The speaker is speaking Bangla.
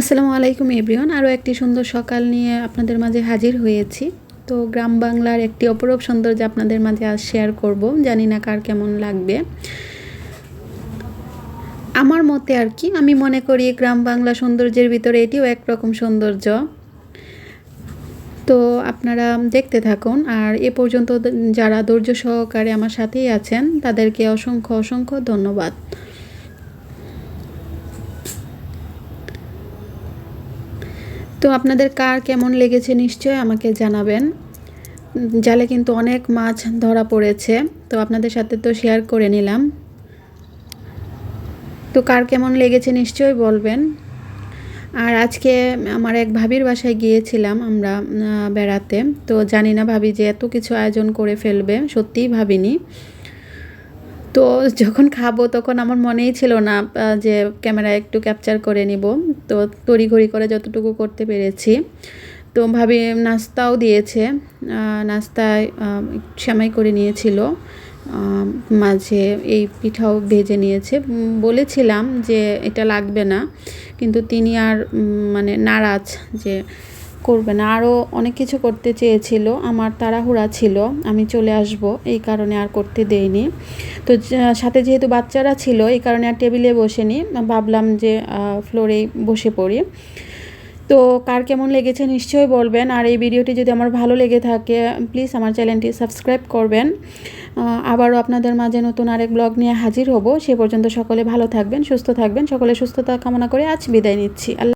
আসসালামু আলাইকুম এভরিওয়ান। আরও একটি সুন্দর সকাল নিয়ে আপনাদের মাঝে হাজির হয়েছি। তো গ্রাম বাংলার একটি অপরূপ সৌন্দর্য আপনাদের মাঝে আজ শেয়ার করব। জানি না কার কেমন লাগবে। আমার মতে আর কি, আমি মনে করি গ্রাম বাংলা সৌন্দর্যের ভিতরে এটিও একরকম সৌন্দর্য। তো আপনারা দেখতে থাকুন। আর এ পর্যন্ত যারা ধৈর্য সহকারে আমার সাথেই আছেন, তাদেরকে অসংখ্য অসংখ্য ধন্যবাদ। তো আপনাদের কার কেমন লেগেছে নিশ্চয় আমাকে জানাবেন। জালে কিন্তু অনেক মাছ ধরা পড়েছে, তো আপনাদের সাথে তো শেয়ার করে নিলাম। তো কার কেমন লেগেছে নিশ্চয়ই বলবেন। আর আজকে আমার এক ভাবির বাসায় গিয়েছিলাম আমরা বেড়াতে। তো জানি না ভাবি যে এত কিছু আয়োজন করে ফেলবে, সত্যিই ভাবিনি। তো যখন খাব তখন আমার মনেই ছিল না যে ক্যামেরা একটু ক্যাপচার করে নিব। তো তড়িঘড়ি করে যতটুকু করতে পেরেছি। তো ভাবি নাস্তাও দিয়েছে নাস্তায় সেমাই করে নিয়েছিল মাঝে এই পিঠাও ভেজে নিয়েছে। বলেছিলাম যে এটা লাগবে না, কিন্তু তিনি আর মানে নারাজ যে করবে না। আরও অনেক কিছু করতে চেয়েছিল। আমার তাড়াহুড়া ছিল। আমি চলে আসব। এই কারণে আর করতে দেইনি। তো সাথে যেহেতু বাচ্চারা ছিল, এই কারণে আর টেবিলে বসেনি। ভাবলাম যে ফ্লোরেই বসে পড়ি। তো কার কেমন লেগেছে নিশ্চয়ই বলবেন। আর এই ভিডিওটি যদি আমার ভালো লেগে থাকে, প্লিজ আমার চ্যানেলটি সাবস্ক্রাইব করবেন। আবারও আপনাদের মাঝে নতুন আরেক ব্লগ নিয়ে হাজির হব। সে পর্যন্ত সকলে ভালো থাকবেন, সুস্থ থাকবেন। সকলে সুস্থতা কামনা করে আজ বিদায় নিচ্ছি। আল্লাহ